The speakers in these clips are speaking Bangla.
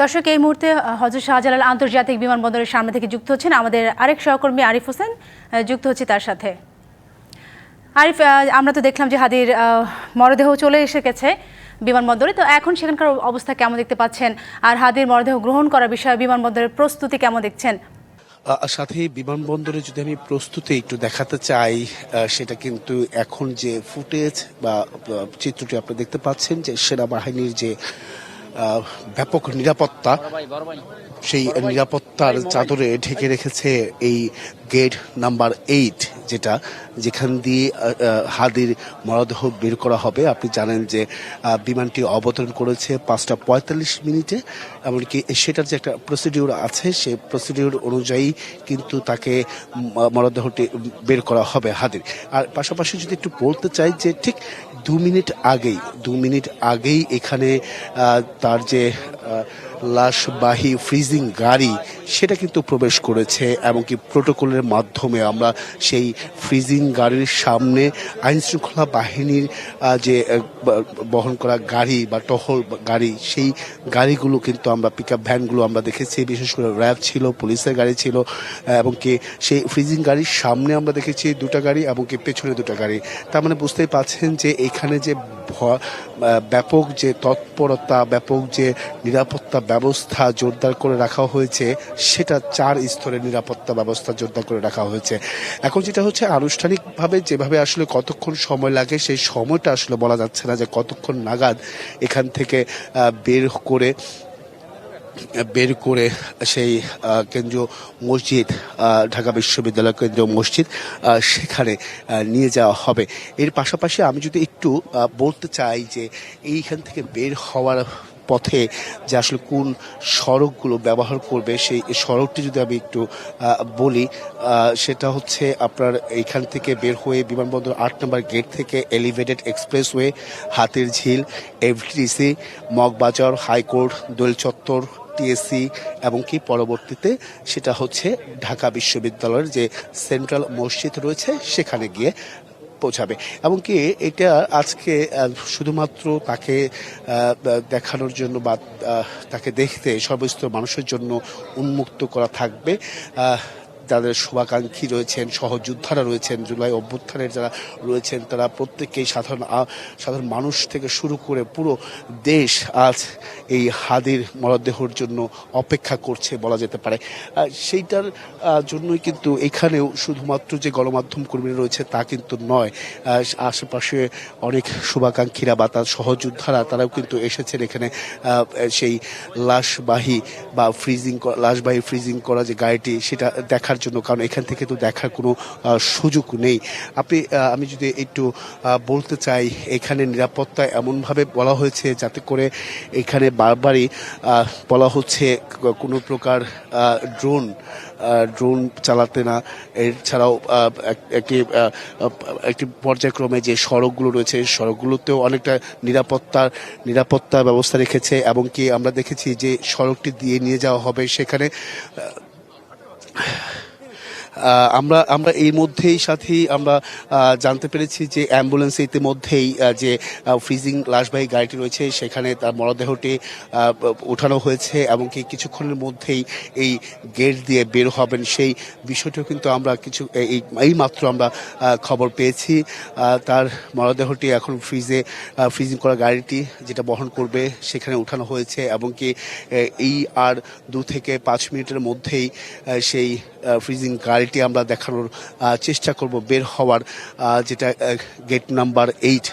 দর্শক, এই মুহূর্তে হজরত শাহজালাল আন্তর্জাতিক বিমানবন্দরের সামনে থেকে যুক্ত হচ্ছেন আমাদের আরেক সহকর্মী আরিফ হোসেন যুক্ত হচ্ছে তার সাথে। আরিফ আমরা তো দেখলাম যে হাদির মরদেহ চলে এসে গেছে বিমানবন্দরে। তো এখন সেখানকার অবস্থা কেমন দেখতে পাচ্ছেন? আর হাদির মরদেহ গ্রহণ করার বিষয়ে বিমানবন্দরের প্রস্তুতি কেমন দেখছেন? সাথে বিমানবন্দরে যদি আমি প্রস্তুতি একটু দেখাতে চাই সেটা কিন্তু এখন যে ফুটেজ বা চিত্রটি আপনি দেখতে পাচ্ছেন যে সেনাবাহিনীর যে ব্যাপক নিরাপত্তা সেই নিরাপত্তার চাদরে ঢেকে রেখেছে এই গেট নাম্বার এইট, যেটা যেখান দিয়ে হাদির মরদেহ বের করা হবে। আপনি জানেন যে বিমানটি অবতরণ করেছে পাঁচটা পঁয়তাল্লিশ মিনিটে। এমনকি সেটার যে একটা প্রসিডিউর আছে, সে প্রসিডিউর অনুযায়ী কিন্তু তাকে মরদেহটি বের করা হবে হাদির। আর পাশাপাশি যদি একটু বলতে চাই যে, ঠিক দু মিনিট আগেই, দু মিনিট আগেই এখানে তার যে লাশবাহী ফ্রিজিং গাড়ি সেটা কিন্তু প্রবেশ করেছে এমনকি প্রোটোকলের মাধ্যমে আমরা সেই ফ্রিজিং গাড়ির সামনে আইন শৃঙ্খলা বাহিনীর যে বহন করা গাড়ি বা টহল গাড়ি, সেই গাড়িগুলো কিন্তু আমরা পিক আপ ভ্যানগুলো আমরা দেখেছি। বিশেষ করে র্যাব ছিল, পুলিশের গাড়ি ছিল এবং কি সেই ফ্রিজিং গাড়ির সামনে আমরা দেখেছি দুটো গাড়ি এবং কি পেছনে দুটো গাড়ি। তার মানে বুঝতেই পাচ্ছেন যে এখানে যে ব্যাপক যে তৎপরতা, ব্যাপক যে নিরাপত্তা ব্যবস্থা জোরদার করে রাখা হয়েছে, সেটা চার স্তরের নিরাপত্তা ব্যবস্থা জোরদার করে রাখা হয়েছে। এখন যেটা হচ্ছে, আনুষ্ঠানিকভাবে যেভাবে আসলে কতক্ষণ সময় লাগে, সেই সময়টা আসলে বলা যাচ্ছে না যে কতক্ষণ নাগাদ এখান থেকে বের করে বের করে সেই কেন্দ্রীয় মসজিদ ঢাকা বিশ্ববিদ্যালয় কেন্দ্রীয় মসজিদ সেখানে নিয়ে যাওয়া হবে। এর পাশাপাশি আমি যদি একটু বলতে চাই যে এইখান থেকে বের হওয়ার পথে যে আসলে কোন সড়কগুলো ব্যবহার করবে, সেই সড়কটি যদি আমি একটু বলি সেটা হচ্ছে আপনার এইখান থেকে বের হয়ে বিমানবন্দর আট নম্বর গেট থেকে এলিভেটেড এক্সপ্রেসওয়ে হাতের ঝিল এফটিসি মগবাজার, হাইকোর্ট দোল চত্বর টিএসসি এবং কি পরবর্তীতে সেটা হচ্ছে ঢাকা বিশ্ববিদ্যালয়ের যে সেন্ট্রাল মসজিদ রয়েছে, সেখানে গিয়ে পৌঁছাবে। এমনকি এটা আজকে শুধুমাত্র তাকে দেখানোর জন্য বা তাকে দেখতে সর্বস্তর মানুষের জন্য উন্মুক্ত করা থাকবে। যাদের শুভাকাঙ্ক্ষী রয়েছেন, সহযোদ্ধারা রয়েছেন, জুলাই অভ্যুত্থানের যারা রয়েছেন, তারা প্রত্যেকেই সাধারণ সাধারণ মানুষ থেকে শুরু করে পুরো দেশ আজ এই হাদির মরদেহর জন্য অপেক্ষা করছে বলা যেতে পারে। সেইটার জন্যই কিন্তু এখানেও শুধুমাত্র যে গণমাধ্যম কর্মীরা রয়েছে তা কিন্তু নয়। আশেপাশে অনেক শুভাকাঙ্ক্ষীরা বা তার সহযোদ্ধারা, তারাও কিন্তু এসেছেন এখানে। সেই লাশবাহী বা ফ্রিজিং লাশবাহী ফ্রিজিং করা যে গাড়িটি, সেটা দেখার জন্য, কারণ এখান থেকে তো দেখার কোনো সুযোগ নেই। আপনি আমি যদি একটু বলতে চাই, এখানে নিরাপত্তা এমনভাবে বলা হয়েছে যাতে করে এখানে বারবারই বলা হচ্ছে কোনো প্রকার ড্রোন ড্রোন চালাতে না। এছাড়াও একটি একটি পর্যায়ক্রমে যে সড়কগুলো রয়েছে সড়কগুলোতেও অনেকটা নিরাপত্তার নিরাপত্তা ব্যবস্থা রেখেছে, এবং কি আমরা দেখেছি যে সড়কটি দিয়ে নিয়ে যাওয়া হবে সেখানে আমরা আমরা এই মধ্যেই সাথেই আমরা জানতে পেরেছি যে অ্যাম্বুলেন্স ইতিমধ্যেই যে ফ্রিজিং লাশবাহী গাড়িটি রয়েছে, সেখানে তার মরদেহটি ওঠানো হয়েছে এবং কি কিছুক্ষণের মধ্যেই এই গেট দিয়ে বের হবেন সেই বিষয়টিও কিন্তু আমরা কিছু এই মাত্র আমরা খবর পেয়েছি। তার মরদেহটি এখন ফ্রিজে ফ্রিজিং করা গাড়িটি যেটা বহন করবে, সেখানে উঠানো হয়েছে এবং কি এই আর দু থেকে পাঁচ মিনিটের মধ্যেই সেই ফ্রিজিং গাড়িটি আমরা দেখানোর চেষ্টা করব বের হওয়ার যেটা গেট নাম্বার এইট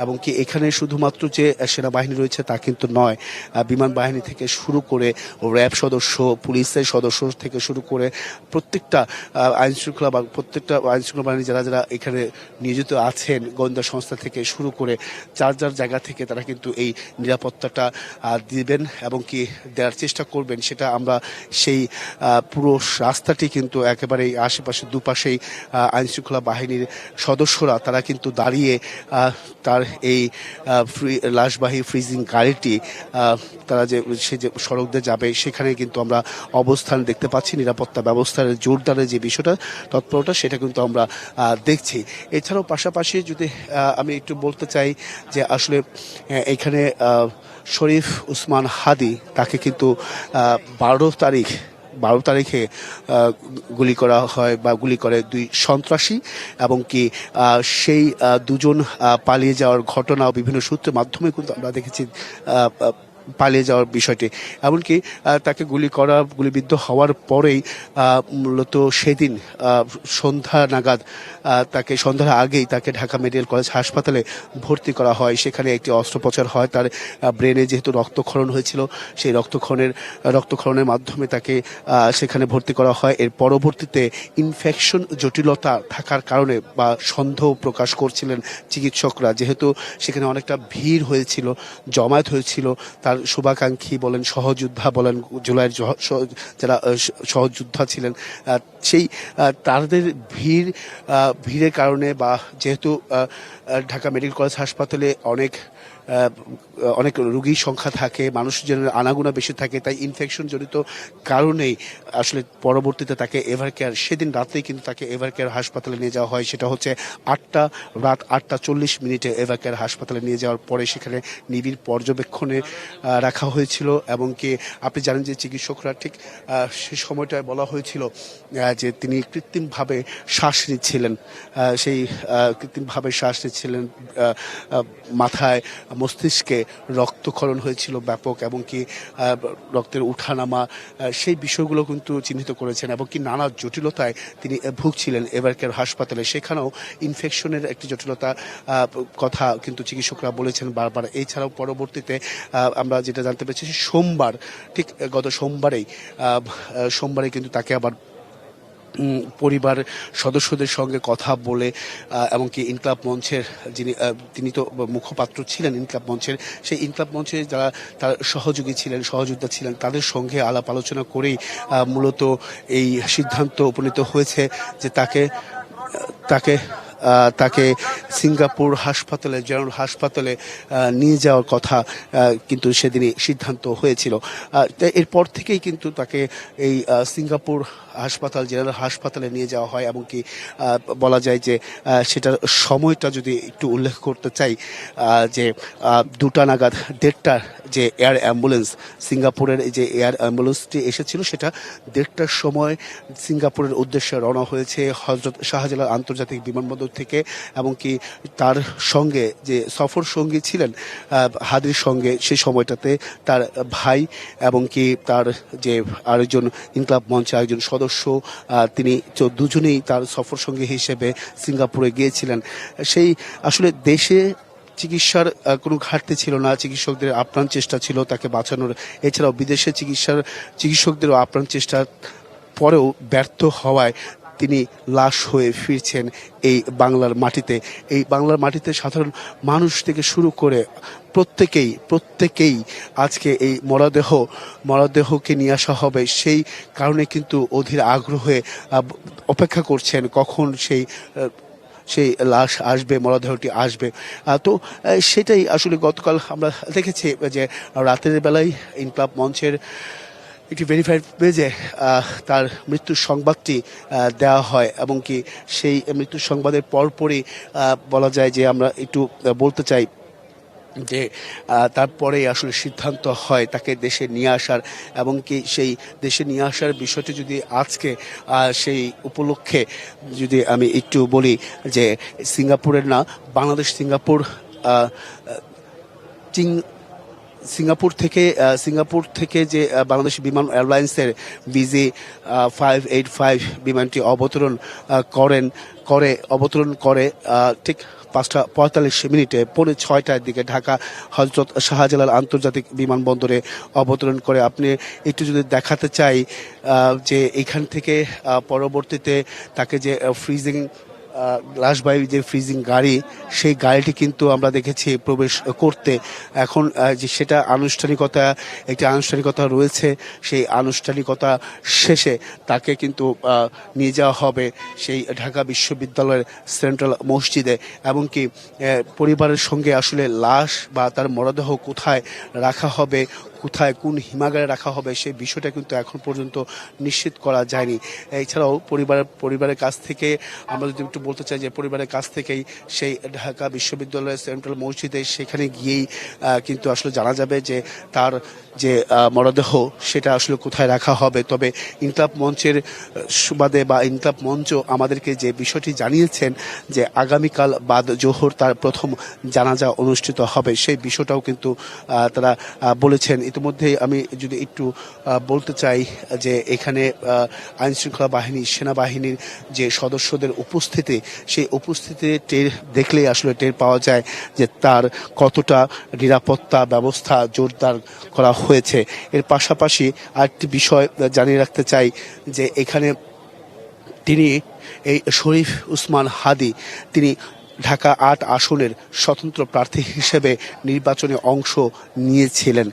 এবং কি এখানে শুধুমাত্র যে সেনাবাহিনী রয়েছে তা কিন্তু নয় বিমান বাহিনী থেকে শুরু করে র্যাব সদস্য পুলিশের সদস্য থেকে শুরু করে প্রত্যেকটা আইন শৃঙ্খলা বা প্রত্যেকটা আইন শৃঙ্খলা বাহিনী যারা যারা এখানে নিয়োজিত আছেন গোয়েন্দা সংস্থা থেকে শুরু করে যার যার জায়গা থেকে তারা কিন্তু এই নিরাপত্তাটা দিবেন এবং কি দেওয়ার চেষ্টা করবেন সেটা আমরা সেই পুরো রাস্তাটি কিন্তু একেবারেই আশেপাশে দুপাশেই আহ, আইন শৃঙ্খলা বাহিনীর সদস্যরা তারা কিন্তু দাঁড়িয়ে তার এই ফ্রি- লাশবাহী ফ্রিজিং গাড়িটি তারা যে, সে যে সড়ক দিয়ে যাবে সেখানে কিন্তু আমরা অবস্থান দেখতে পাচ্ছি। নিরাপত্তা ব্যবস্থার জোরদারের যে বিষয়টা, তৎপরতা সেটা কিন্তু আমরা দেখছি। এছাড়াও পাশাপাশি যদি আমি একটু বলতে চাই যে আসলে এখানে শরীফ উসমান হাদি তাকে কিন্তু বারো তারিখ বারো তারিখে গুলি করা হয় বা গুলি করে দুই সন্ত্রাসী এবং কি সেই দুজন পালিয়ে যাওয়ার ঘটনা বিভিন্ন সূত্রের মাধ্যমে কিন্তু আমরা দেখেছি পালিয়ে যাওয়ার বিষয়টি। এমনকি তাকে গুলি করা, গুলিবিদ্ধ হওয়ার পরেই মূলত সেদিন সন্ধ্যা নাগাদ তাকে, সন্ধ্যার আগেই তাকে ঢাকা মেডিকেল কলেজ হাসপাতালে ভর্তি করা হয়। সেখানে একটি অস্ত্রোপচার হয়। তার ব্রেনে যেহেতু রক্তক্ষরণ হয়েছিল, সেই রক্তক্ষরণের রক্তক্ষরণের মাধ্যমে তাকে সেখানে ভর্তি করা হয়। এর পরবর্তীতে ইনফেকশন জটিলতা থাকার কারণে বা সন্দেহ প্রকাশ করছিলেন চিকিৎসকরা। যেহেতু সেখানে অনেকটা ভিড় হয়েছিল, জমায়েত হয়েছিল, তার শুভাকাঙ্ক্ষী বলেন, সহযোদ্ধা বলেন, জুলাইয়ের যারা সহযোদ্ধা ছিলেন সেই তাদের ভিড় ভিড়ের কারণে বা যেহেতু ঢাকা মেডিকেল কলেজ হাসপাতালে অনেক অনেক রোগীর সংখ্যা থাকে, মানুষজনের আনাগোনা বেশি থাকে, তাই ইনফেকশন জনিত কারণেই আসলে পরবর্তীতে তাকে এভার কেয়ার, সেদিন রাতেই কিন্তু তাকে এভার কেয়ার হাসপাতালে নিয়ে যাওয়া হয়। সেটা হচ্ছে আটটা, রাত আটটা চল্লিশ মিনিটে এভার কেয়ার হাসপাতালে নিয়ে যাওয়ার পরে সেখানে নিবিড় পর্যবেক্ষণে রাখা হয়েছিল এবং কি আপনি জানেন যে চিকিৎসকরা ঠিক সে সময়টায় বলা হয়েছিল যে তিনি কৃত্রিমভাবে শ্বাস নিচ্ছিলেন। সেই কৃত্রিমভাবে শ্বাস নিচ্ছিলেন মাথায় মস্তিষ্কে রক্তক্ষরণ হয়েছিল ব্যাপক এবং কি রক্তের উঠানামা সেই বিষয়গুলো কিন্তু চিহ্নিত করেছেন এবং কি নানা জটিলতায় তিনি ভুগছিলেন এবারকার হাসপাতালে। সেখানেও ইনফেকশনের একটি জটিলতা কথা কিন্তু চিকিৎসকরা বলেছেন বারবার। এছাড়াও পরবর্তীতে আমরা যেটা জানতে পেরেছি সোমবার, ঠিক, গত সোমবারেই সোমবারে কিন্তু তাকে আবার পরিবার সদস্যদের সঙ্গে কথা বলে এমনকি ইনকলাব মঞ্চের যিনি তিনি তো মুখপাত্র ছিলেন ইনকলাব মঞ্চের, সেই ইনকলাব মঞ্চে যারা তার সহযোগী ছিলেন, সহযোদ্ধা ছিলেন, তাদের সঙ্গে আলাপ আলোচনা করেই মূলত এই সিদ্ধান্ত উপনীত হয়েছে যে তাকে তাকে তাকে সিঙ্গাপুর হাসপাতালে, জেনারেল হাসপাতালে নিয়ে যাওয়ার কথা কিন্তু সেদিনই সিদ্ধান্ত হয়েছিল। এরপর থেকেই কিন্তু তাকে এই সিঙ্গাপুর হাসপাতাল, জেনারেল হাসপাতালে নিয়ে যাওয়া হয় এবং কি বলা যায় যে সেটার সময়টা যদি একটু উল্লেখ করতে চাই যে দুটা নাগাদ দেড়টার যে এয়ার অ্যাম্বুলেন্স, সিঙ্গাপুরের যে এয়ার অ্যাম্বুলেন্সটি এসেছিল, সেটা দেড়টার সময় সিঙ্গাপুরের উদ্দেশ্যে রওনা হয়েছে হজরত শাহজালাল আন্তর্জাতিক বিমানবন্দর থেকে এবং কি তার সঙ্গে যে সফর সঙ্গী ছিলেন হাদির সঙ্গে সেই সময়টাতে তার ভাই এবং কি তার যে আরেকজন ইনকলাব মঞ্চে একজন সদস্য তিনি দুজনেই তার সফর সঙ্গী হিসেবে সিঙ্গাপুরে গিয়েছিলেন। সেই আসলে দেশে চিকিৎসার কোনো ঘাটতি ছিল না, চিকিৎসকদের আপ্রাণ চেষ্টা ছিল তাকে বাঁচানোর। এছাড়াও বিদেশে চিকিৎসার, চিকিৎসকদেরও আপ্রাণ চেষ্টা পরেও ব্যর্থ হওয়ায় তিনি লাশ হয়ে ফিরছেন এই বাংলার মাটিতে। এই বাংলার মাটিতে সাধারণ মানুষ থেকে শুরু করে প্রত্যেকেই প্রত্যেকেই আজকে এই মরদেহ, মরদেহকে নিয়ে আসা হবে। সেই কারণে কিন্তু অধীর আগ্রহে অপেক্ষা করছেন কখন সেই সেই লাশ আসবে, মরদেহটি আসবে। তো সেটাই আসলে গতকাল আমরা দেখেছি যে রাতের বেলায় ইনক্লাব মঞ্চের একটি ভেরিফাইড পেজে তার মৃত্যুর সংবাদটি দেওয়া হয় এবং কি সেই মৃত্যুর সংবাদের পরপরই বলা যায় যে আমরা একটু বলতে চাই যে আহ, তারপরেই আসলে সিদ্ধান্ত হয় তাকে দেশে নিয়ে আসার এবং কি সেই দেশে নিয়ে আসার বিষয়টি যদি আজকে সেই উপলক্ষে যদি আমি একটু বলি যে সিঙ্গাপুরের না বাংলাদেশ সিঙ্গাপুর চিং সিঙ্গাপুর থেকে সিঙ্গাপুর থেকে যে বাংলাদেশ বিমান এয়ারলাইন্সের বিজি ফাইভ এইট ফাইভ বিমানটি অবতরণ করেন, করে, অবতরণ করে ঠিক পাঁচটা পঁয়তাল্লিশ মিনিটে পৌনে ছয়টার দিকে ঢাকা হজরত শাহজালাল আন্তর্জাতিক বিমানবন্দরে অবতরণ করে। আপনি একটু যদি দেখাতে চাই যে এখান থেকে পরবর্তীতে তাকে যে ফ্রিজিং লাশবাহী যে ফ্রিজিং গাড়ি, সেই গাড়িটি কিন্তু আমরা দেখেছি প্রবেশ করতে। এখন যে সেটা আনুষ্ঠানিকতা, একটি আনুষ্ঠানিকতা রয়েছে, সেই আনুষ্ঠানিকতা শেষে তাকে কিন্তু নিয়ে যাওয়া হবে সেই ঢাকা বিশ্ববিদ্যালয়ের সেন্ট্রাল মসজিদে। এমনকি পরিবারের সঙ্গে আসলে লাশ বা তার মরদেহ কোথায় রাখা হবে কোথায় কোন হিমাগারে রাখা হবে সেই বিষয়টা কিন্তু এখন পর্যন্ত নিশ্চিত করা যায়নি। এছাড়াও পরিবারের পরিবারের কাছ থেকে আমরা যদি একটু বলতে চাই যে পরিবারের কাছ থেকেই সেই ঢাকা বিশ্ববিদ্যালয়ের সেন্ট্রাল মসজিদে সেখানে গিয়েই কিন্তু আসলে জানা যাবে যে তার যে মরদেহ সেটা আসলে কোথায় রাখা হবে। তবে ইনকলাব মঞ্চের সুবাদে বা ইনকলাব মঞ্চ আমাদেরকে যে বিষয়টি জানিয়েছেন যে আগামীকাল বাদ জোহর তার প্রথম জানাজা অনুষ্ঠিত হবে, সেই বিষয়টাও কিন্তু তারা বলেছেন ইতিমধ্যে আমি যদি একটু বলতে চাই যে এখানে আইন শৃঙ্খলা বাহিনী, সেনাবাহিনীর যে সদস্যদের উপস্থিতি, সেই উপস্থিতি টের দেখলেই আসলে টের পাওয়া যায় যে তার কতটা নিরাপত্তা ব্যবস্থা জোরদার করা হয়েছে। এর পাশাপাশি আরেকটি বিষয় জানিয়ে রাখতে চাই যে এখানে তিনি, এই শরীফ উসমান হাদি, তিনি ঢাকা আট আসনের স্বতন্ত্র প্রার্থী হিসেবে নির্বাচনে অংশ নিয়েছিলেন।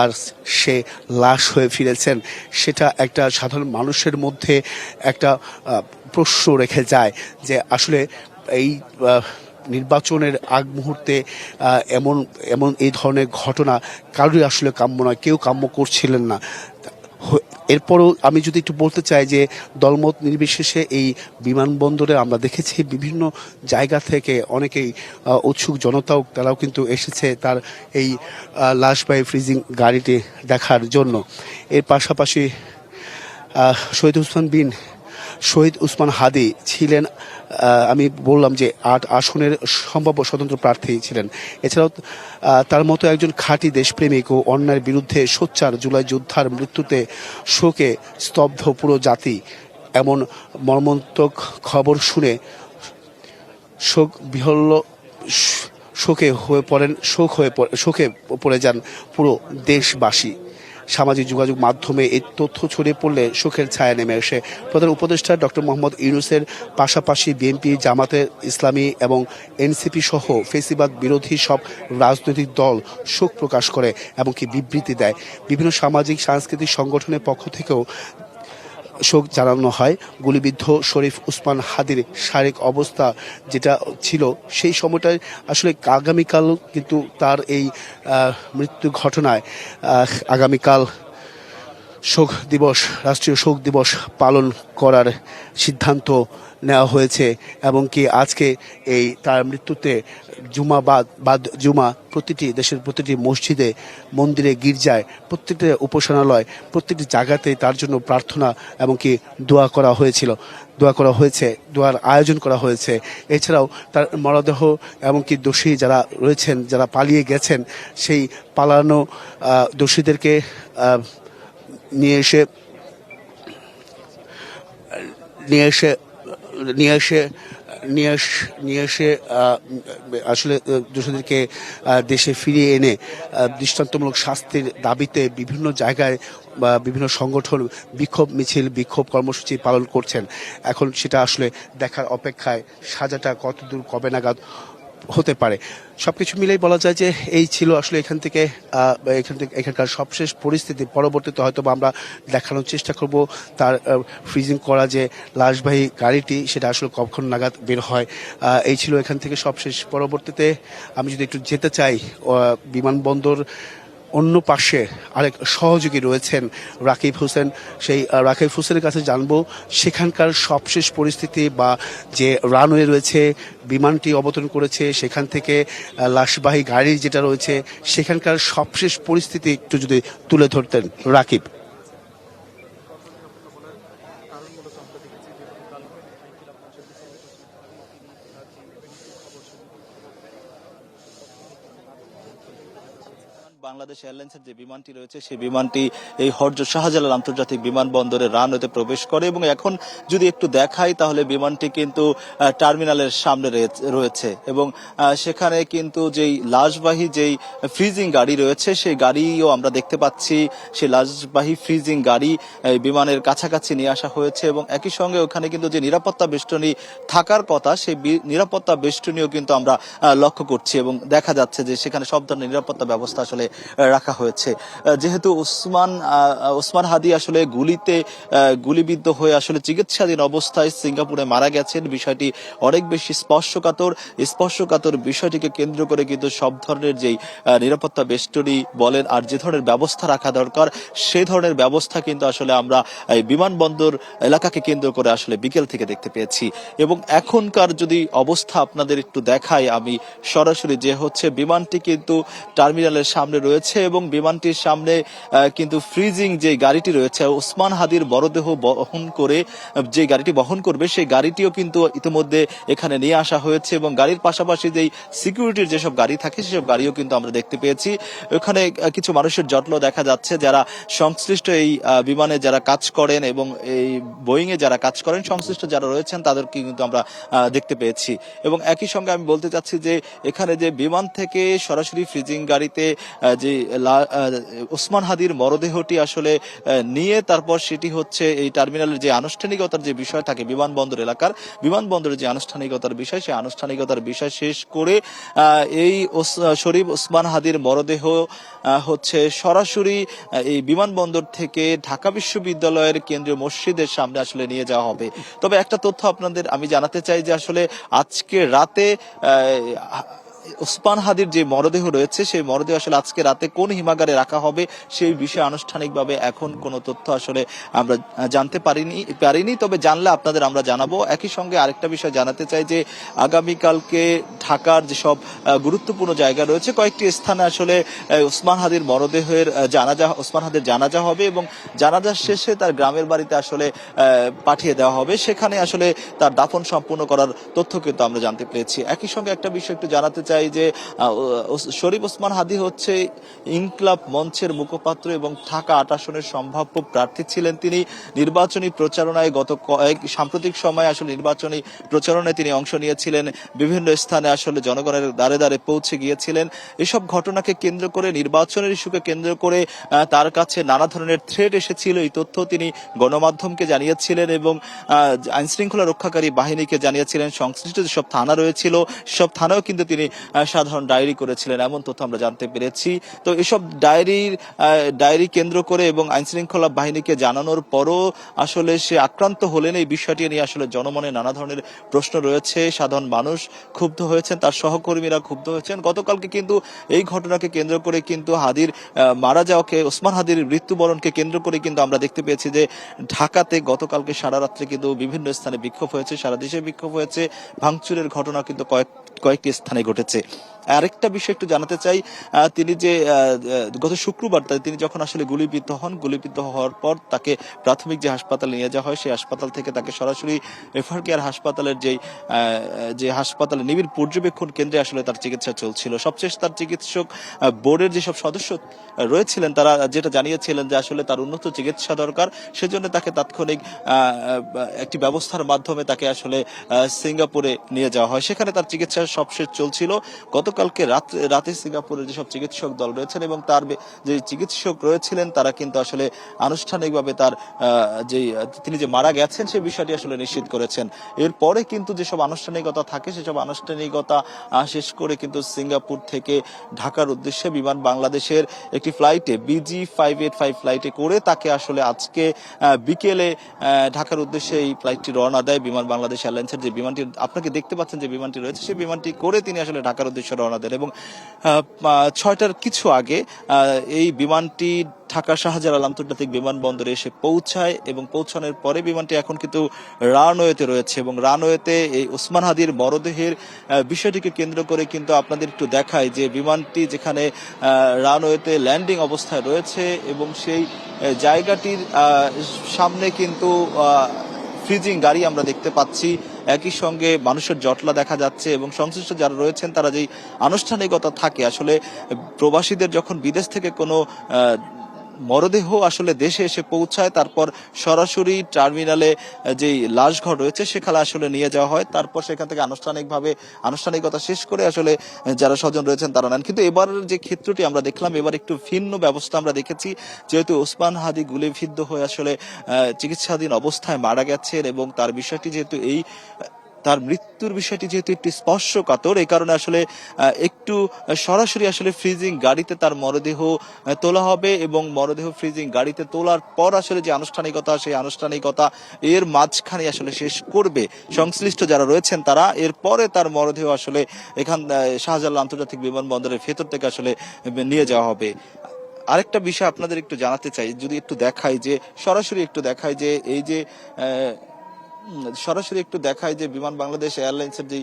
আর সে লাশ হয়ে ফিরেছেন। সেটা একটা সাধারণ মানুষের মধ্যে একটা প্রশ্ন রেখে যায় যে আসলে এই নির্বাচনের আগ মুহূর্তে এমন এমন এই ধরনের ঘটনা কারোরই আসলে কাম্য নয়। কেউ কাম্য করছিলেন না। এরপরও আমি যদি একটু বলতে চাই যে দলমত নির্বিশেষে এই বিমানবন্দরে আমরা দেখেছি বিভিন্ন জায়গা থেকে অনেকেই উৎসুক জনতাও তারাও কিন্তু এসেছে তার এই লাশ বাই ফ্রিজিং গাড়িটি দেখার জন্য। এর পাশাপাশি শহীদ হোসেন বিন শহীদ উসমান হাদি ছিলেন আমি বললাম যে আট আসনের সম্ভাব্য স্বতন্ত্র প্রার্থী ছিলেন। এছাড়াও তার মতো একজন খাঁটি দেশপ্রেমিক ও অন্যায়ের বিরুদ্ধে সোচ্চার জুলাই যোদ্ধার মৃত্যুতে শোকে স্তব্ধ পুরো জাতি, এমন মর্মন্তক খবর শুনে শোক বিহল্য শোকে হয়ে পড়েন, শোক হয়ে শোকে পড়ে যান পুরো দেশবাসী। সামাজিক যোগাযোগ মাধ্যমে এই তথ্য ছড়িয়ে পড়লে সুখের ছায়া নেমে আসে প্রধান উপদেষ্টা ডক্টর মোহাম্মদ ইউনুসের পাশাপাশি বিএনপি, জামাতে ইসলামী এবং এনসিপি সহ ফেসিবাদ বিরোধী সব রাজনৈতিক দল শোক প্রকাশ করে এমনকি বিবৃতি দেয়। বিভিন্ন সামাজিক, সাংস্কৃতিক সংগঠনের পক্ষ থেকেও শোক জানানো হয়। গুলিবিদ্ধ শরীফ উসমান হাদির শারীরিক অবস্থা যেটা ছিল সেই সময়টায় আসলে আগামীকাল কিন্তু তার এই মৃত্যু ঘটনায় আগামীকাল শোক দিবস, রাষ্ট্রীয় শোক দিবস পালন করার সিদ্ধান্ত নেওয়া হয়েছে এবং কি আজকে এই তার মৃত্যুতে জুমা বাদ জুমা প্রতিটি দেশের প্রতিটি মসজিদে, মন্দিরে, গির্জায়, প্রত্যেকটি উপাসনালয়, প্রত্যেকটি জায়গাতেই তার জন্য প্রার্থনা এবং কি দোয়া করা হয়েছিল। দোয়া করা হয়েছে, দোয়ার আয়োজন করা হয়েছে। এছাড়াও তার মরদেহ এমনকি দোষী যারা রয়েছেন, যারা পালিয়ে গেছেন, সেই পালানো দোষীদেরকে নিয়ে এসে নিয়ে এসে নিয়ে এসে, নিয়ে নিয়ে এসে আসলে দোষীদেরকে দেশে ফিরিয়ে এনে দৃষ্টান্তমূলক শাস্তির দাবিতে বিভিন্ন জায়গায়, বা বিভিন্ন সংগঠন বিক্ষোভ, মিছিল, বিক্ষোভ কর্মসূচি পালন করছেন। এখন সেটা আসলে দেখার অপেক্ষায় সাজাটা কতদূর, কবে নাগাদ হতে পারে। সবকিছু মিলেই বলা যায় যে এই ছিল আসলে এখান থেকে এখান থেকে, এখানকার সবশেষ পরিস্থিতি। পরবর্তীতে হয়তো বা আমরা দেখানোর চেষ্টা করব তার ফ্রিজিং করা যে লাশবাহী গাড়িটি, সেটা আসলে কখন নাগাদ বের হয়। এই ছিল এখান থেকে সবশেষ। পরবর্তীতে আমি যদি একটু যেতে চাই বিমানবন্দর অন্য পাশে আরেক সহযোগী রয়েছেন রাকিব হোসেন। সেই রাকিব হোসেনের কাছে জানব, সেখানকার সবশেষ পরিস্থিতি বা যে রানওয়ে রয়েছে, বিমানটি অবতরণ করেছে, সেখান থেকে লাশবাহী গাড়ি যেটা রয়েছে, সেখানকার সবশেষ পরিস্থিতি একটু যদি তুলে ধরতেন রাকিব। বাংলাদেশ এয়ারলাইন্সের যে বিমানটি রয়েছে, সেই বিমানটি এই হরজ শাহজালাল আন্তর্জাতিক বিমানবন্দরে রানওয়েতে প্রবেশ করে এবং এখন যদি একটু দেখাই তাহলে বিমানটি কিন্তু টার্মিনালের সামনে রয়েছে এবং সেখানে কিন্তু যেই লাশবাহী যেই ফ্রিজিং গাড়ি রয়েছে, সেই গাড়িও আমরা দেখতে পাচ্ছি। সেই লাশবাহী ফ্রিজিং গাড়ি বিমানের কাছাকাছি নিয়ে আসা হয়েছে এবং একই সঙ্গে ওখানে কিন্তু যে নিরাপত্তা বেষ্টনী থাকার কথা, সেই নিরাপত্তা বেষ্টনীও কিন্তু আমরা লক্ষ্য করছি এবং দেখা যাচ্ছে যে সেখানে সব ধরনের নিরাপত্তা ব্যবস্থা আসলে রাখা হয়েছে। যেহেতু ওসমান ওসমান হাদি আসলে গুলিতে গুলিবিদ্ধ হয়ে আসলে চিকিৎসাধীন অবস্থায় সিঙ্গাপুরে মারা গেছেন। বিষয়টি অনেক বেশি স্পর্শকাতর। স্পর্শকাতর বিষয়টিকে কেন্দ্র করে কিন্তু সব ধরনের যেই নিরাপত্তা বেষ্টনী বলেন আর যে ধরনের ব্যবস্থা রাখা দরকার সেই ধরনের ব্যবস্থা কিন্তু আসলে আমরা এই বিমানবন্দর এলাকাকে কেন্দ্র করে আসলে বিকেল থেকে দেখতে পেয়েছি। এবং এখনকার যদি অবস্থা আপনাদের একটু দেখাই, আমি সরাসরি যে হচ্ছে, বিমানটি কিন্তু টার্মিনালের সামনে রয়েছে। এবং বিমানটির সামনে কিন্তু ফ্রিজিং যে গাড়িটি রয়েছে ওসমান হাদির মরদেহ বহন করে যে গাড়িটি বহন করবে সেই গাড়িটিও কিন্তু ইতিমধ্যে এখানে নিয়ে আসা হয়েছে এবং গাড়ির পাশাপাশি যেই সিকিউরিটির যেসব গাড়ি থাকে সেসব গাড়িও কিন্তু আমরা দেখতে পেয়েছি। ওখানে কিছু মানুষের জটল দেখা যাচ্ছে যারা সংশ্লিষ্ট এই বিমানে যারা কাজ করেন এবং এই বোয়িংয়ে যারা কাজ করেন সংশ্লিষ্ট যারা রয়েছেন তাদেরকে কিন্তু আমরা দেখতে পেয়েছি। এবং একই সঙ্গে আমি বলতে চাচ্ছি যে এখানে যে বিমান থেকে সরাসরি ফ্রিজিং গাড়িতে আহ, যে ওসমান হাদির মরদেহটি আসলে নিয়ে তারপর সেটি হচ্ছে এই টার্মিনালের যে আনুষ্ঠানিকতার যে বিষয় থাকে বিমানবন্দর এলাকার, বিমানবন্দরের যে আনুষ্ঠানিকতার বিষয়, সেই আনুষ্ঠানিকতার বিষয় শেষ করে এই শরীফ ওসমান হাদির মরদেহ হচ্ছে সরাসরি এই বিমানবন্দর থেকে ঢাকা বিশ্ববিদ্যালয়ের কেন্দ্রীয় মসজিদের সামনে আসলে নিয়ে যাওয়া হবে। তবে একটা তথ্য আপনাদের আমি জানাতে চাই যে আসলে আজকে রাতে ওসমান হাদির যে মরদেহ রয়েছে, সেই মরদেহ আসলে আজকে রাতে কোন হিমাগারে রাখা হবে, সেই বিষয়ে আনুষ্ঠানিকভাবে এখন কোনো তথ্য আসলে আমরা জানতে পারিনি পারিনি। তবে জানলে আপনাদের আমরা জানাব। একই সঙ্গে আরেকটা বিষয় জানাতে চাই যে, আগামীকালকে ঢাকার যেসব গুরুত্বপূর্ণ জায়গা রয়েছে, কয়েকটি স্থানে আসলে ওসমান হাদির মরদেহের জানাজা ওসমান হাদির জানাজা হবে এবং জানাজা শেষে তার গ্রামের বাড়িতে আসলে পাঠিয়ে দেওয়া হবে। সেখানে আসলে তার দাফন সম্পূর্ণ করার তথ্য কিন্তু আমরা জানতে পেরেছি। একই সঙ্গে একটা বিষয় একটু জানাতে চাই যে শরীফ ওসমান হাদি হচ্ছে ইনকলাব মঞ্চের মুখপাত্র এবং ঢাকা আট আসনের সম্ভাব্য প্রার্থী ছিলেন তিনি। নির্বাচনী প্রচারণায় গত কয়েক, সাম্প্রতিক সময় আসলে নির্বাচনী প্রচারণায় তিনি অংশ নিয়েছিলেন। বিভিন্ন স্থানে আসলে জনগণের দ্বারে দ্বারে পৌঁছে গিয়েছিলেন। এসব ঘটনাকে কেন্দ্র করে, নির্বাচনের ইস্যুকে কেন্দ্র করে তার কাছে নানা ধরনের থ্রেট এসেছিল। এই তথ্য তিনি গণমাধ্যমকে জানিয়েছিলেন এবং আইনশৃঙ্খলা রক্ষাকারী বাহিনীকে জানিয়েছিলেন। সংশ্লিষ্ট যেসব থানা রয়েছিল, সব থানাও কিন্তু তিনি সাধারণ ডায়েরি করেছিলেন, এমন তথ্য আমরা জানতে পেরেছি। তো এসব ডায়েরির ডায়েরি কেন্দ্র করে এবং আইন শৃঙ্খলা বাহিনীকে জানানোর পরও আসলে সে আক্রান্ত হলেন এই বিষয়টি নিয়ে আসলে জনমনে নানা ধরনের প্রশ্ন রয়েছে। সাধারণ মানুষ ক্ষুব্ধ হয়েছেন, তার সহকর্মীরা ক্ষুব্ধ হয়েছেন। গতকালকে কিন্তু এই ঘটনাকে কেন্দ্র করে কিন্তু হাদির মারা যাওয়াকে, ওসমান হাদির মৃত্যুবরণকে কেন্দ্র করে কিন্তু আমরা দেখতে পেয়েছি যে ঢাকাতে গতকালকে সারা রাত্রে কিন্তু বিভিন্ন স্থানে বিক্ষোভ হয়েছে, সারা দেশে বিক্ষোভ হয়েছে। ভাঙচুরের ঘটনা কিন্তু কয়েক কয়েকটি স্থানে ঘটেছে। আরেকটা বিষয় একটু জানাতে চাই তিনি যে গত শুক্রবার তিনি যখন আসলে গুলিবিদ্ধ হন, গুলিবিদ্ধ হওয়ার পর তাকে প্রাথমিক যে হাসপাতালে নিয়ে যাওয়া হয়, সেই হাসপাতাল থেকে তাকে সরাসরি রেফার কেয়ার হাসপাতালের যেই যে হাসপাতালে নিবিড় পর্যবেক্ষণ কেন্দ্রে আসলে তার চিকিৎসা চলছিল। সবশেষ তার চিকিৎসক বোর্ডের যেসব সদস্য রয়েছিলেন, তারা যেটা জানিয়েছিলেন যে আসলে তার উন্নত চিকিৎসা দরকার, সেজন্য তাকে তাৎক্ষণিক একটি ব্যবস্থার মাধ্যমে তাকে আসলে সিঙ্গাপুরে নিয়ে যাওয়া হয়। সেখানে তার চিকিৎসা সবশেষ চলছিল। গতকালকে রাতে সিঙ্গাপুরের যেসব চিকিৎসক দল রয়েছেন এবং তার যে চিকিৎসক রয়েছিলেন, তারা কিন্তু আসলে আনুষ্ঠানিকভাবে তার যে তিনি যে মারা গেছেন সেই বিষয়টি আসলে নিশ্চিত করেছেন। এরপরে কিন্তু যেসব আনুষ্ঠানিকতা থাকে, সেসব আনুষ্ঠানিকতা শেষ করে কিন্তু সিঙ্গাপুর থেকে ঢাকার উদ্দেশ্যে বিমান বাংলাদেশের একটি ফ্লাইটে বিজি ফাইভ এইট ফাইভ ফ্লাইটে করে তাকে আসলে আজকে বিকেলে ঢাকার উদ্দেশ্যে এই ফ্লাইটটি রওনা দেয় বিমান বাংলাদেশ এয়ারলাইন্সের যে বিমানটি, আপনাকে দেখতে পাচ্ছেন যে বিমানটি রয়েছে, সেই বিমানটি করে তিনি আসলে ঢাকার উদ্দেশ্যে রওনা দেন এবং ছয়টার কিছু আগে এই বিমানটি ঢাকা শাহজালাল আন্তর্জাতিক বিমানবন্দরে এসে পৌঁছায় এবং পৌঁছানোর পরে বিমানটি এখন কিন্তু রানওয়েতে রয়েছে এবং রানওয়েতে এই ওসমান হাদির মরদেহের বিষয়টিকে কেন্দ্র করে কিন্তু আপনাদের একটু দেখায় যে বিমানটি যেখানে রানওয়েতে ল্যান্ডিং অবস্থায় রয়েছে এবং সেই জায়গাটির সামনে কিন্তু ফ্রিজিং গাড়ি আমরা দেখতে পাচ্ছি। একই সঙ্গে মানুষের জটলা দেখা যাচ্ছে এবং সংশ্লিষ্ট যারা রয়েছেন, তারা যেই আনুষ্ঠানিকতা থাকে, আসলে প্রবাসীদের যখন বিদেশ থেকে কোনো মরদেহ আসলে দেশে এসে পৌঁছায়, তারপর সরাসরি টার্মিনালে যেই লাশঘর রয়েছে সেখানে আসলে নিয়ে যাওয়া হয়। তারপর সেখান থেকে আনুষ্ঠানিকভাবে আনুষ্ঠানিকতা শেষ করে আসলে যারা স্বজন রয়েছেন তারা নেন। কিন্তু এবার যে ক্ষেত্রটি আমরা দেখলাম, এবার একটু ভিন্ন ব্যবস্থা আমরা দেখেছি। যেহেতু ওসমান হাদি গুলিবিদ্ধ হয়ে আসলে চিকিৎসাধীন অবস্থায় মারা গেছেন এবং তার বিষয়টি যেহেতু এই তার মৃত্যুর বিষয়টি যেহেতু একটি স্পর্শকাতর, এই কারণে আসলে একটু সরাসরি আসলে ফ্রিজিং গাড়িতে তার মরদেহ তোলা হবে এবং মরদেহ ফ্রিজিং গাড়িতে তোলার পর আসলে যে আনুষ্ঠানিকতা, সেই আনুষ্ঠানিকতা এর মাঝখানে আসলে শেষ করবে। সংশ্লিষ্ট যারা রয়েছেন তারা এরপরে তার মরদেহ আসলে এখান শাহজালাল আন্তর্জাতিক বিমানবন্দরের ভেতর থেকে আসলে নিয়ে যাওয়া হবে। আরেকটা বিষয় আপনাদের একটু জানাতে চাই, যদি একটু দেখাই যে, সরাসরি একটু দেখাই যে, এই যে সরাসরি একটু দেখায় যে বিমান বাংলাদেশ এয়ারলাইন্সের যে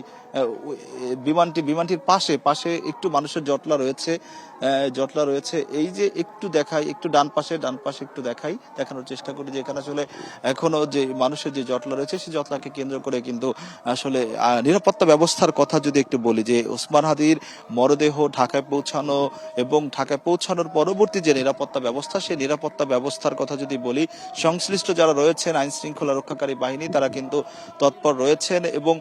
বিমানটি, বিমানটির পাশে পাশে একটু মানুষের জটলা রয়েছে জটলা রয়েছে। এই যে একটু দেখাই, একটু ডান পাশে ডান পাশে একটু দেখাই, দেখানোর চেষ্টা করি যে এখানে আসলে এখনও যে মানুষের যে জটলা রয়েছে সেই জটলাকে কেন্দ্র করে কিন্তু আসলে নিরাপত্তা ব্যবস্থার কথা যদি একটু বলি যে ওসমান হাদির মরদেহ ঢাকায় পৌঁছানো এবং ঢাকায় পৌঁছানোর পরবর্তী যে নিরাপত্তা ব্যবস্থা, সেই নিরাপত্তা ব্যবস্থার কথা যদি বলি, সংশ্লিষ্ট যারা রয়েছেন আইন শৃঙ্খলা রক্ষাকারী বাহিনী, তারা কিন্তু তৎপর রয়েছেন এবং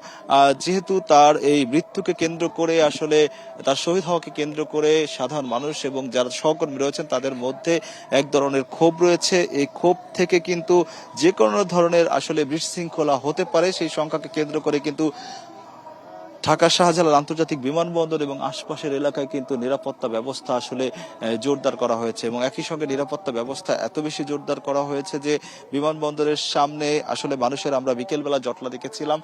যেহেতু যেহেতু তার এই মৃত্যুকে কেন্দ্র করে আসলে, তার শহীদ হওয়াকে কেন্দ্র করে সাধারণ মানুষ এবং যারা সহকর্মী রয়েছেন তাদের মধ্যে এক ধরনের ক্ষোভ রয়েছে। এই ক্ষোভ থেকে কিন্তু যে কোনো ধরনের আসলে বিশৃঙ্খলা হতে পারে, সেই সংখ্যাকে কেন্দ্র করে কিন্তু ঢাকা শাহজালাল আন্তর্জাতিক বিমানবন্দর এবং আশপাশের এলাকায় কিন্তু নিরাপত্তা ব্যবস্থা আসলে জোরদার করা হয়েছে এবং একই সঙ্গে নিরাপত্তা ব্যবস্থা এত বেশি জোরদার করা হয়েছে যে বিমানবন্দরের সামনে আসলে মানুষের আমরা বিকেলবেলা জটলা দেখেছিলাম।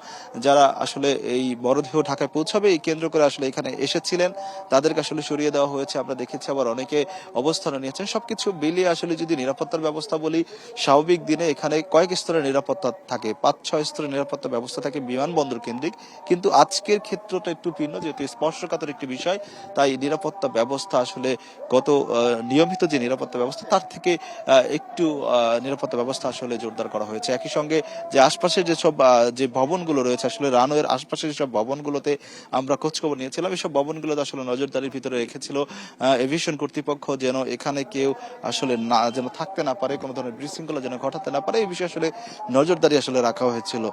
যারা আসলে এই মরদেহ ঢাকায় পৌঁছাবে, এই কেন্দ্র করে আসলে এখানে এসেছিলেন, তাদেরকে আসলে সরিয়ে দেওয়া হয়েছে। আমরা দেখেছি আবার অনেকে অবস্থান নিয়েছেন। সবকিছু মিলিয়ে আসলে যদি নিরাপত্তার ব্যবস্থা বলি, স্বাভাবিক দিনে এখানে কয়েক স্তরের নিরাপত্তা থাকে পাঁচ ছয় স্তরের নিরাপত্তা ব্যবস্থা থাকে বিমানবন্দর কেন্দ্রিক। কিন্তু আজকের ক্ষেত্রটা একটু ভিন্ন, যেহেতু স্পর্শকাতর একটি বিষয়, তাই নিরাপত্তা ব্যবস্থা আসলে গত নিয়মিত যে নিরাপত্তা ব্যবস্থা, তার থেকে একটু নিরাপত্তা ব্যবস্থা আসলে জোরদার করা হয়েছে। একই সঙ্গে যে আশপাশের যেসব যে ভবনগুলো রয়েছে, আসলে রানওয়ের আশপাশের যেসব ভবনগুলোতে আমরা খোঁজখবর নিয়েছিলাম, এসব ভবনগুলোতে আসলে নজরদারির ভিতরে রেখেছিল এভিয়েশন কর্তৃপক্ষ যেন এখানে কেউ আসলে না, যেন থাকতে না পারে, কোনো ধরনের বিশৃঙ্খলা যেন ঘটাতে না পারে, এই বিষয়ে আসলে নজরদারি আসলে রাখা হয়েছিল।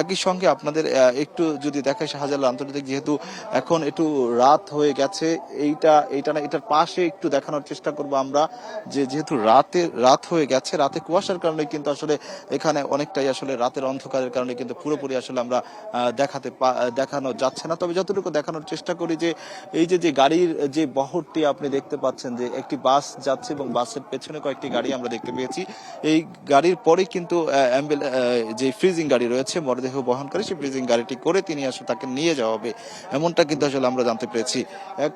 একই সঙ্গে আপনাদের একটু যদি দেখায় শাহজালাল আন্তর্জাতিক যেহেতু এখন একটু রাত হয়ে গেছে, এইটা এইটা না, এটার পাশে একটু দেখানোর চেষ্টা করব আমরা যে যেহেতু রাতে, রাত হয়ে গেছে, রাতে কুয়াশার কারণে কিন্তু আসলে এখানে অনেকটাই আসলে রাতের অন্ধকারের কারণে কিন্তু পুরোপুরি আসলে আমরা দেখাতে দেখানো যাচ্ছে না। তবে যতটুকু দেখানোর চেষ্টা করি যে এই যে যে গাড়ির, যে বহরটি আপনি দেখতে পাচ্ছেন যে একটি বাস যাচ্ছে এবং বাসের পেছনে কয়েকটি গাড়ি আমরা দেখতে পেয়েছি, এই গাড়ির পরে কিন্তু যে ফ্রিজিং গাড়ি রয়েছে, মরদেহ বহনকারী, সেই ফ্রিজিং গাড়িটি করে তিনি আসলে তাকে নিয়ে যাওয়া হবে। এমনটা কিন্তু আসলে আমরা জানতে পেরেছি। এক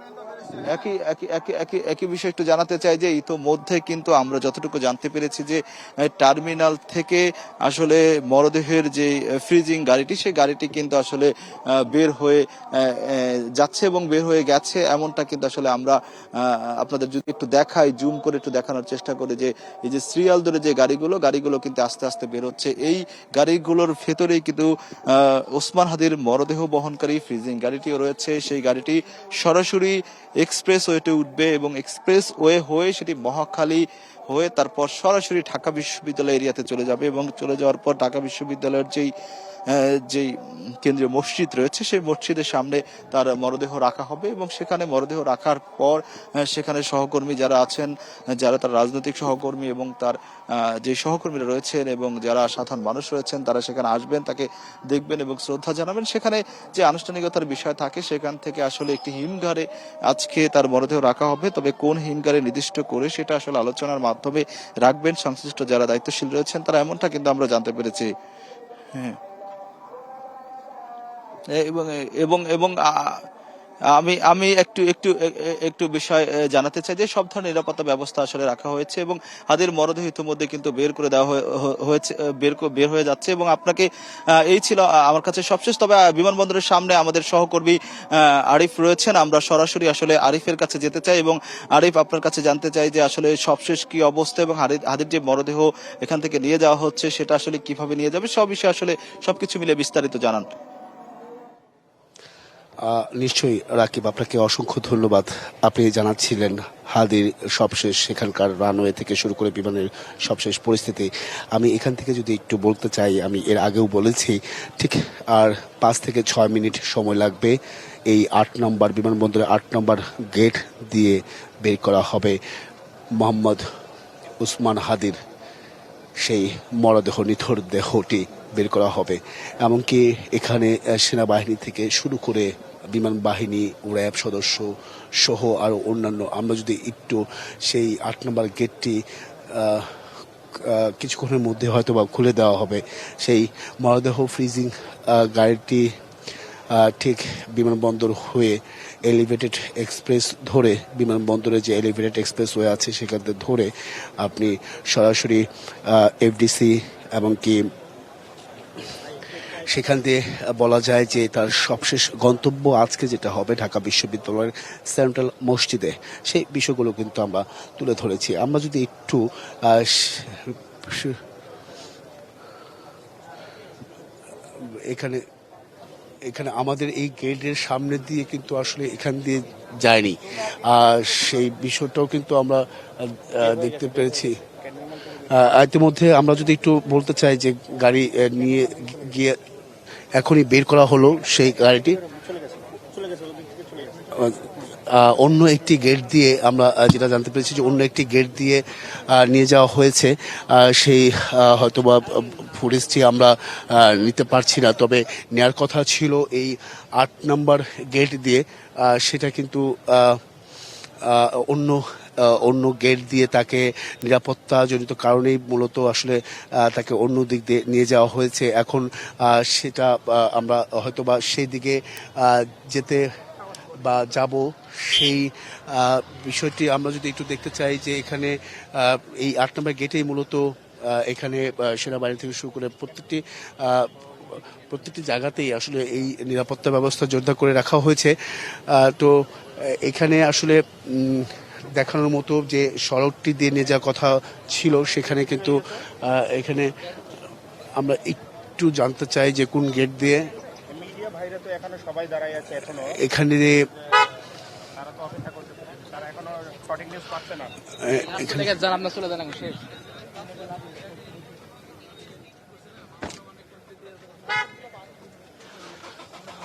একই একই একই একই একই বিষয় একটু জানাতে চাই যে ইতোমধ্যে কিন্তু আমরা যতটুকু জানতে পেরেছি যে টার্মিনাল থেকে আসলে মরদেহের যে ফ্রিজিং গাড়িটি, সেই গাড়িটি কিন্তু আসলে বের হয়ে যাচ্ছে এবং বের হয়ে গেছে। এমনটা কিন্তু আসলে আমরা আপনাদের যদি একটু দেখাই, জুম করে একটু দেখানোর চেষ্টা করি যে, এই যে সিরিয়াল ধরে যে গাড়িগুলো গাড়িগুলো কিন্তু আস্তে আস্তে বের হচ্ছে। এই গাড়িগুলোর ভেতরেই কিন্তু ওসমান হাদির মরদেহ বহনকারী ফ্রিজিং গাড়িটিও রয়েছে। সেই গাড়িটি সরাসরি এক্সপ্রেস ওয়েতে উঠবে এবং এক্সপ্রেস ওয়ে হয়ে সেটি মহাখালী হয়ে তারপর সরাসরি ঢাকা বিশ্ববিদ্যালয় এরিয়াতে চলে যাবে এবং চলে যাওয়ার পর ঢাকা বিশ্ববিদ্যালয়ের যেই যেই কেন্দ্রীয় মসজিদ রয়েছে, সেই মসজিদের সামনে তার মরদেহ রাখা হবে এবং সেখানে মরদেহ রাখার পর সেখানে সহকর্মী যারা আছেন, যারা তার রাজনৈতিক সহকর্মী এবং তার যে সহকর্মীরা রয়েছেন এবং যারা সাধারণ মানুষ রয়েছেন, তারা সেখানে আসবেন, তাকে দেখবেন এবং শ্রদ্ধা জানাবেন। সেখানে যে আনুষ্ঠানিকতার বিষয় থাকে, সেখান থেকে আসলে একটি হিমঘরে আজকে তার মরদেহ রাখা হবে। তবে কোন হিমঘরে নির্দিষ্ট করে সেটা আসলে আলোচনার মাধ্যমে রাখবেন। সংশ্লিষ্ট যারা দায়িত্বশীল রয়েছেন, তারা এমনটা কিন্তু আমরা জানতে পেরেছি। হ্যাঁ। এবং এবং এবং আমি আমি একটু একটু একটু বিষয় জানাতে চাই যে সব ধরনের নিরাপত্তা ব্যবস্থা আসলে রাখা হয়েছে এবং হাদের মরদেহ ইতিমধ্যে কিন্তু বের করে দেওয়া হয়ে- হয়েছে বের বের হয়ে যাচ্ছে এবং আপনাকে এই ছিল আমার কাছে সবশেষ। তবে বিমানবন্দরের সামনে আমাদের সহকর্মী আরিফ রয়েছেন। আমরা সরাসরি আসলে আরিফের কাছে যেতে চাই এবং আরিফ আপনার কাছে জানতে চাই যে আসলে সবশেষ কি অবস্থা এবং হাদির হাদির যে মরদেহ এখান থেকে নিয়ে যাওয়া হচ্ছে সেটা আসলে কীভাবে নিয়ে যাবে, সব বিষয়ে আসলে সবকিছু মিলে বিস্তারিত জানান। নিশ্চয়ই রাকিব, আপনাকে অসংখ্য ধন্যবাদ। আপনি জানাচ্ছিলেন হাদির সবশেষ, সেখানকার রানওয়ে থেকে শুরু করে বিমানের সবশেষ পরিস্থিতি। আমি এখান থেকে যদি একটু বলতে চাই, আমি এর আগেও বলেছি, ঠিক আর পাঁচ থেকে ছয় মিনিট সময় লাগবে এই আট নম্বর বিমানবন্দরের আট নম্বর গেট দিয়ে বের করা হবে মোহাম্মদ উসমান হাদির। সেই মরদেহ, নিথর দেহটি বের করা হবে। এমনকি এখানে সেনাবাহিনী থেকে শুরু করে বিমান বাহিনী, র্যাব সদস্য সহ আরও অন্যান্য। আমরা যদি একটু সেই আট নম্বর গেটটি কিছুক্ষণের মধ্যে হয়তো বা খুলে দেওয়া হবে। সেই মরদেহ ফ্রিজিং গাড়িটি ঠিক বিমানবন্দর হয়ে এলিভেটেড এক্সপ্রেস ধরে, বিমানবন্দরে যে এলিভেটেড এক্সপ্রেস ওয়ে আছে সেখান থেকে ধরে আপনি সরাসরি এফডিসি এমনকি সেখান দিয়ে বলা যায় যে তার সবশেষ গন্তব্য আজকে যেটা হবে ঢাকা বিশ্ববিদ্যালয়ের সেন্ট্রাল মসজিদে। সেই বিষয়গুলো কিন্তু আমরা তুলে ধরেছি। আমরা যদি একটু এখানে এখানে আমাদের এই গেটের সামনে দিয়ে কিন্তু আসলে এখান দিয়ে যায়নি। আর সেই বিষয়টাও কিন্তু আমরা দেখতে পেরেছি। ইতিমধ্যে আমরা যদি একটু বলতে চাই যে গাড়ি নিয়ে গিয়ে এখনই বের করা হলো সেই গাড়িটি। অন্য একটি গেট দিয়ে আমরা যেটা জানতে পেরেছি যে অন্য একটি গেট দিয়ে নিয়ে যাওয়া হয়েছে। সেই হয়তোবা ফুটেজটি আমরা নিতে পারছি না। তবে নেয়ার কথা ছিল এই আট নম্বর গেট দিয়ে সেটা কিন্তু অন্য অন্য গেট দিয়ে তাকে নিরাপত্তাজনিত কারণেই মূলত আসলে তাকে অন্য দিক দিয়ে নিয়ে যাওয়া হয়েছে। এখন সেটা আমরা হয়তোবা সেই দিকে যেতে বা যাব সেই বিষয়টি আমরা যদি একটু দেখতে চাই যে এখানে এই আট নম্বর গেটেই মূলত এখানে সেনাবাহিনী থেকে শুরু করে প্রত্যেকটি প্রত্যেকটি জায়গাতেই আসলে এই নিরাপত্তা ব্যবস্থা জোরদার করে রাখা হয়েছে। তো এখানে আসলে দেখানোর মতো যে সড়কটি দিয়ে নিয়ে যাওয়ার কথা ছিল সেখানে কিন্তু এখানে আমরা একটু জানতে চাই যে কোন গেট দিয়ে মিডিয়া ভাইরা তো এখনও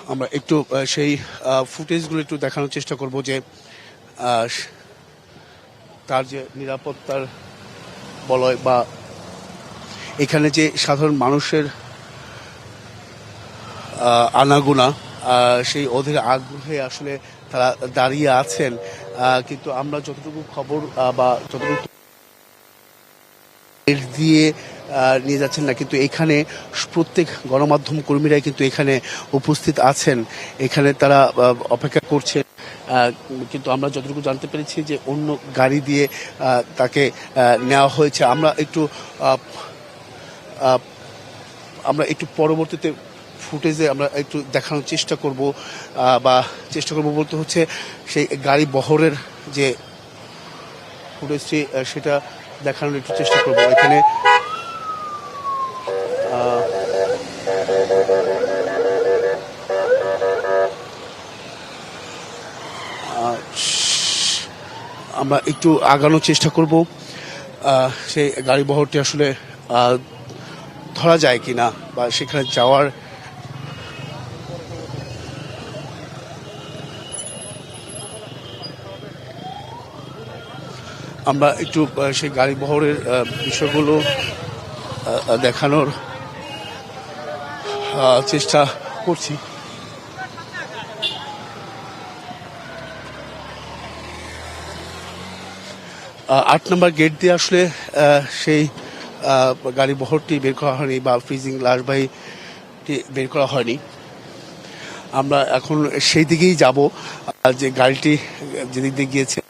আমরা একটু সেই ফুটেজগুলো একটু দেখানোর চেষ্টা করব যে আহ, তার যে নিরাপত্তার বলয় বা এখানে যে সাধারণ মানুষের আনাগোনা সেই অধীর আগ্রহে আসলে তারা দাঁড়িয়ে আছেন কিন্তু আমরা যতটুকু খবর বা যতটুকু দিয়ে নিয়ে যাচ্ছেন না, কিন্তু এখানে প্রত্যেক গণমাধ্যম কর্মীরাই কিন্তু এখানে উপস্থিত আছেন। এখানে তারা অপেক্ষা করছেন। কিন্তু আমরা যতটুকু জানতে পেরেছি যে অন্য গাড়ি দিয়ে তাকে নেওয়া হয়েছে। আমরা একটু আমরা একটু পরবর্তীতে ফুটেজে আমরা একটু দেখানোর চেষ্টা করব বা চেষ্টা করব বলতে হচ্ছে, সেই গাড়ি বহরের যে ফুটেজটি সেটা দেখানোর একটু চেষ্টা করব। এখানে আমরা একটু আগানোর চেষ্টা করব। সেই গাড়ি বহরটি আসলে ধরা যায় কি না বা সেখানে যাওয়ার আমরা একটু সেই গাড়ি বহরের বিষয়গুলো দেখানোর চেষ্টা করছি। আট নম্বর গেট দিয়ে আসলে সেই গাড়ি বহরটি বের করা হয়নি বা ফ্রিজিং লাশবাহীটি বের করা হয়নি। আমরা এখন সেই দিকেই যাব। যে গাড়িটি, যেদিক দিয়ে গিয়েছে